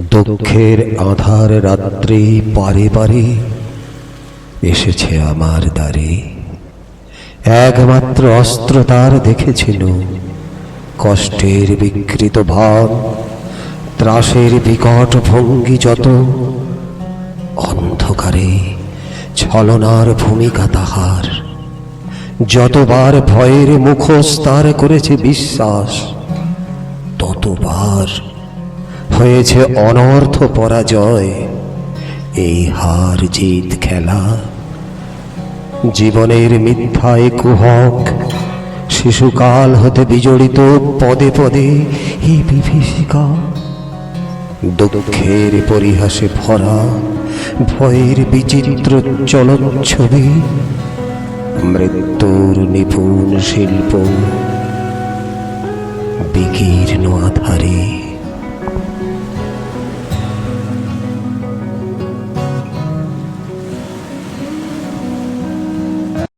দুঃখের আধার রাত্রি পারে পারে এসেছে আমার দ্বারে। একমাত্র অস্ত্র তার দেখেছিল। কষ্টের বিকৃত ভাব, ত্রাসের বিকট ভঙ্গি যত, অন্ধকারে ছলনার ভূমিকা তাহার। যতবার ভয়ের মুখোশ তার করেছে বিশ্বাস, ততবার হয়েছে অনর্থ পরাজয়। এই হার জিত খেলা, জীবনের মিথ্যায় কুহক, শিশুকাল হতে বিজড়িত পদে পদে এই বিভীষিকা। দুঃখের পরিহাসে ভরা, ভয়ের বিচিত্র চলচ্ছবি, মৃত্যুর নিপুণ শিল্প, বিকীর্ণ আধারে